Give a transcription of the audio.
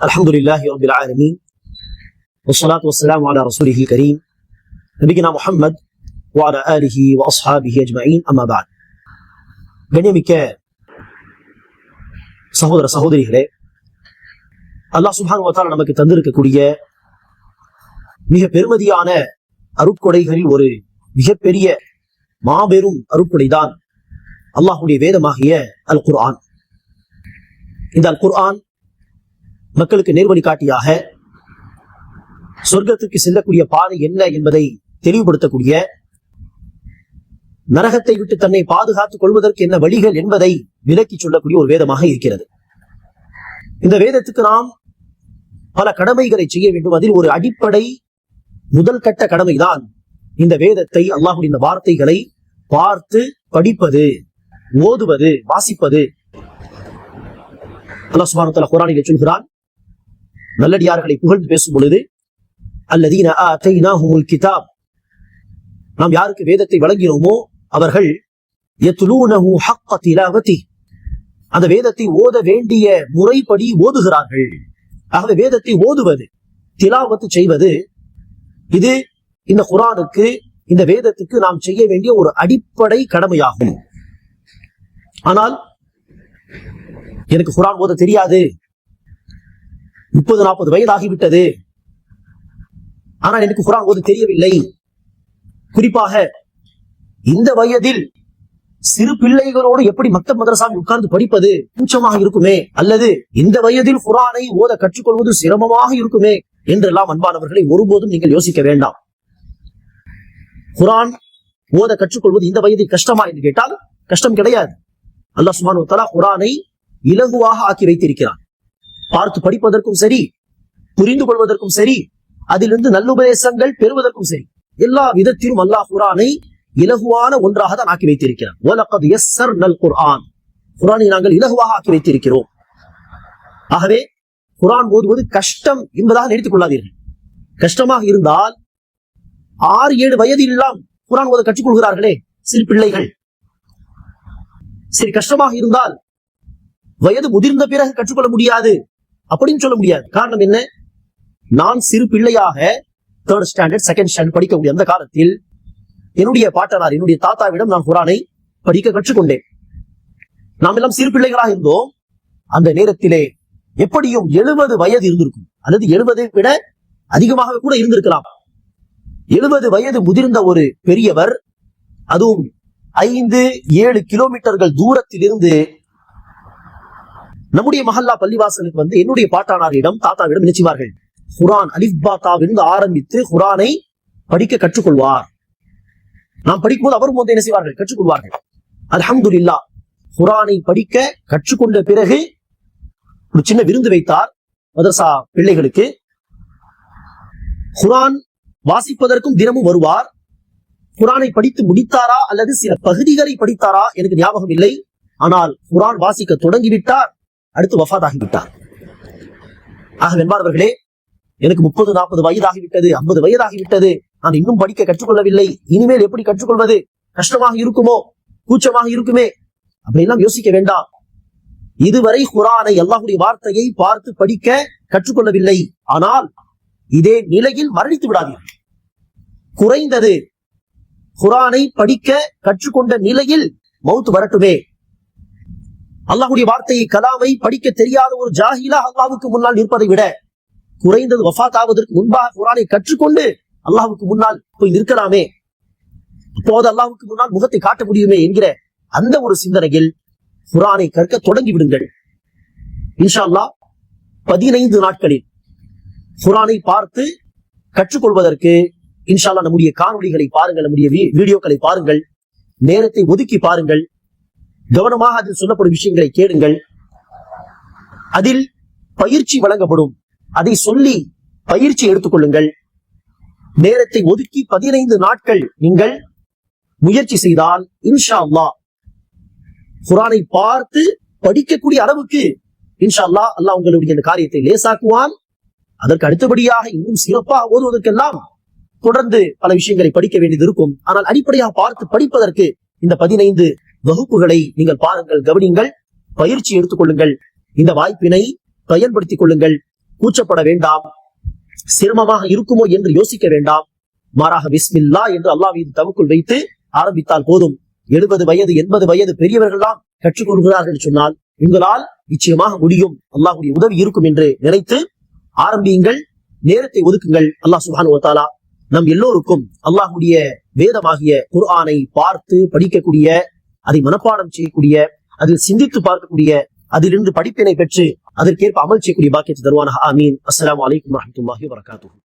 الحمد لله رب العالمين والصلاة والسلام على رسوله الكريم نبينا محمد وعلى آله وأصحابه أجمعين أما بعد கண்ணியமிக்க சகோதர சகோதரிகளே அல்லாஹ் சுப்ஹானஹு வ தஆலா நமக்கு தந்திருக்கக்கூடிய மிக பெருமதியான அருட்கொடைகளில் ஒரு மிகப்பெரிய மாபெரும் அருட்கொடைதான் அல்லாஹ்வுடைய வேதமாகிய அல் குர்ஆன் இந்த அல் குர்ஆன் மக்களுக்கு நேர்வழி காட்டியாக சொர்க்கத்துக்கு செல்லக்கூடிய பாதை என்ன என்பதை தெளிவுபடுத்தக்கூடிய நரகத்தை விட்டு தன்னை பாதுகாத்துக் கொள்வதற்கு என்ன வழிகள் என்பதை விலக்கி சொல்லக்கூடிய ஒரு வேதமாக இருக்கிறது. இந்த வேதத்துக்கு நாம் பல கடமைகளை செய்ய வேண்டும். அதில் ஒரு அடிப்படை முதல் கட்ட கடமைதான் இந்த வேதத்தை அல்லாஹுடைய இந்த வார்த்தைகளை பார்த்து படிப்பது ஓதுவது வாசிப்பது. அல்லாஹ் சுப்ஹானஹு வ சொல்கிறான் நல்லடியார்களை புகழ்ந்து பேசும் பொழுது அல்லதீன கிதாப். நாம் யாருக்கு வேதத்தை வழங்கினோமோ அவர்கள் திலாவதி. அந்த வேதத்தை ஓத வேண்டிய முறைப்படி ஓதுகிறார்கள். ஆகவே வேதத்தை ஓதுவது திலாவத்து செய்வது இது இந்த குரானுக்கு இந்த வேதத்துக்கு நாம் செய்ய வேண்டிய ஒரு அடிப்படை கடமையாகும். ஆனால் எனக்கு குரான் ஓத தெரியாது. முப்பது நாற்பது வயதாகிவிட்டது. ஆனால் எனக்கு குரான் ஓது தெரியவில்லை. குறிப்பாக இந்த வயதில் சிறு பிள்ளைகளோடு எப்படி மத்த மதரசாவில் உட்கார்ந்து படிப்பது கூச்சமாக இருக்குமே? அல்லது இந்த வயதில் குரானை ஓத கற்றுக்கொள்வது சிரமமாக இருக்குமே? என்றெல்லாம் அன்பானவர்களை ஒருபோதும் நீங்கள் யோசிக்க வேண்டாம். குரான் ஓத கற்றுக்கொள்வது இந்த வயதில் கஷ்டமா என்று கேட்டால் கஷ்டம் கிடையாது. அல்லாஹ் சுமான் குரானை இலகுவாக ஆக்கி வைத்திருக்கிறான். பார்த்து படிப்பதற்கும் சரி புரிந்து கொள்வதற்கும் சரி அதிலிருந்து நல்லுபதேசங்கள் பெறுவதற்கும் சரி எல்லா விதத்திலும் அல்லாஹ் குரானை இலகுவான ஒன்றாக தான் ஆக்கி வைத்திருக்கிறான். வலகத் நல் குர்ஆன் குரானை நாங்கள் இலகுவாக ஆக்கி வைத்திருக்கிறோம். ஆகவே குரான் ஓதுவது கஷ்டம் என்பதாக நினைத்துக் கொள்ளாதீர்கள். கஷ்டமாக இருந்தால் ஆறு ஏழு வயதில் எல்லாம் குரான் ஓத கற்றுக்கொள்கிறார்களே சிறு பிள்ளைகள். சரி கஷ்டமாக இருந்தால் வயது முதிர்ந்த பிறகு கற்றுக்கொள்ள முடியாது. அப்படின்னு சொல்ல முடியாது. காரணம் என்ன? நான் சிறு பிள்ளையாக தேர்ட் ஸ்டாண்டர்ட் செகண்ட் ஸ்டாண்டர்ட் படிக்கக்கூடிய அந்த காலத்தில் என்னுடைய பாட்டனார் என்னுடைய தாத்தாவிடம் நான் குரானை படிக்க கற்றுக்கொண்டேன். நாம் எல்லாம் சிறு பிள்ளைகளாக இருந்தோம். அந்த நேரத்திலே எப்படியும் எழுபது வயது இருந்திருக்கும். அல்லது எழுபதை விட அதிகமாக கூட இருந்திருக்கலாம். எழுபது வயது முதிர்ந்த ஒரு பெரியவர் அதுவும் ஐந்து ஏழு கிலோமீட்டர்கள் தூரத்திலிருந்து நம்முடைய மஹல்லா பள்ளிவாசலுக்கு வந்து என்னுடைய பாட்டானாரிடம் தாத்தாவிடம் நினைச்சுவார்கள். குரான் அலிஃபாத்தாவிலிருந்து ஆரம்பித்து குரானை படிக்க கற்றுக்கொள்வார். நாம் படிக்கும்போது அவரும் வந்து என்ன செய்வார்கள்? கற்றுக்கொள்வார்கள். அல்ஹம்துலில்லா குரானை படிக்க கற்றுக்கொண்ட பிறகு ஒரு சின்ன விருந்து வைத்தார் மதரசா பிள்ளைகளுக்கு. குரான் வாசிப்பதற்கும் தினமும் வருவார். குரானை படித்து முடித்தாரா அல்லது சில பகுதிகளை படித்தாரா எனக்கு ஞாபகம் இல்லை. ஆனால் குரான் வாசிக்க தொடங்கிவிட்டார். அடுத்து வஃபாதாகிவிட்டார். ஆக வெண்பானவர்களே எனக்கு முப்பது நாற்பது வயதாகிவிட்டது ஐம்பது வயதாகிவிட்டது. நான் இன்னும் படிக்க கற்றுக்கொள்ளவில்லை. இனிமேல் எப்படி கற்றுக்கொள்வது? கஷ்டமாக இருக்குமோ? கூச்சமாக இருக்குமே? அப்படின்லாம் யோசிக்க வேண்டாம். இதுவரை குரானை அல்லாஹுடைய வார்த்தையை பார்த்து படிக்க கற்றுக்கொள்ளவில்லை. ஆனால் இதே நிலையில் மரணித்து விடாதீர்கள். குறைந்தது குரானை படிக்க கற்றுக்கொண்ட நிலையில் மவுத்து வரட்டுமே. அல்லாஹுடைய வார்த்தையை கலாமை படிக்க தெரியாத ஒரு ஜாஹிலா அல்லாவுக்கு முன்னால் நிற்பதை விட குறைந்தது வஃத் ஆவதற்கு முன்பாக குரானை கற்றுக்கொண்டு அல்லாஹுக்கு முன்னால் போய் நிற்கலாமே. அப்போது அல்லாஹுக்கு முன்னால் முகத்தை காட்ட முடியுமே என்கிற அந்த ஒரு சிந்தனையில் குரானை கற்க தொடங்கி விடுங்கள். இன்ஷா அல்லாஹ் பதினைந்து நாட்களில் குரானை பார்த்து கற்றுக்கொள்வதற்கு இன்ஷா நம்முடைய காணொளிகளை பாருங்கள் நம்முடைய வீடியோக்களை பாருங்கள் நேரத்தை ஒதுக்கி பாருங்கள். கவனமாக அதில் சொல்லப்படும் விஷயங்களை கேளுங்கள். அதில் பயிற்சி வழங்கப்படும். அதை சொல்லி பயிற்சி எடுத்துக்கொள்ளுங்கள். நேரத்தை ஒதுக்கி பதினைந்து நாட்கள் நீங்கள் முயற்சி செய்தால் இன்ஷா அல்லாஹ் குரானை பார்த்து படிக்கக்கூடிய அளவுக்கு இன்ஷா அல்லாஹ் அல்லா உங்களுடைய இந்த காரியத்தை லேசாக்குவான். அதற்கு அடுத்தபடியாக இன்னும் சிறப்பாக ஓதுவதற்கெல்லாம் தொடர்ந்து பல விஷயங்களை படிக்க வேண்டியது இருக்கும். ஆனால் அடிப்படையாக பார்த்து படிப்பதற்கு இந்த பதினைந்து வகுப்புகளை நீங்கள் பாருங்கள் கவனியுங்கள் பயிற்சி எடுத்துக் கொள்ளுங்கள் இந்த வாய்ப்பினை பயன்படுத்திக் கொள்ளுங்கள். கூச்சப்பட வேண்டாம். சிரமமாக இருக்குமோ என்று யோசிக்க வேண்டாம். மாறாக விஸ்மில்லா என்று அல்லாஹ் மீது தவக்குள் வைத்து ஆரம்பித்தால் போதும். எழுபது வயது எண்பது வயது பெரியவர்கள்லாம் கற்றுக்கொள்கிறார்கள் என்று சொன்னால் உங்களால் நிச்சயமாக முடியும். அல்லாஹுடைய உதவி இருக்கும் என்று நினைத்து ஆரம்பியுங்கள். நேரத்தை ஒதுக்குங்கள். அல்லாஹ் சுஹான் ஓத்தாலா நம் எல்லோருக்கும் அல்லாஹுடைய வேதமாகிய குர்ஆனை பார்த்து படிக்கக்கூடிய அதை மனப்பாடம் செய்யக்கூடிய அதில் சிந்தித்து பார்க்கக்கூடிய அதிலிருந்து படிப்பினை பெற்று அதற்கேற்ப அமல் செய்யக்கூடிய பாக்கியத்தை தருவான ஆமீன். அஸ்லாம் வலைக்கம் வரமத்துல்லாஹி வரகாத்து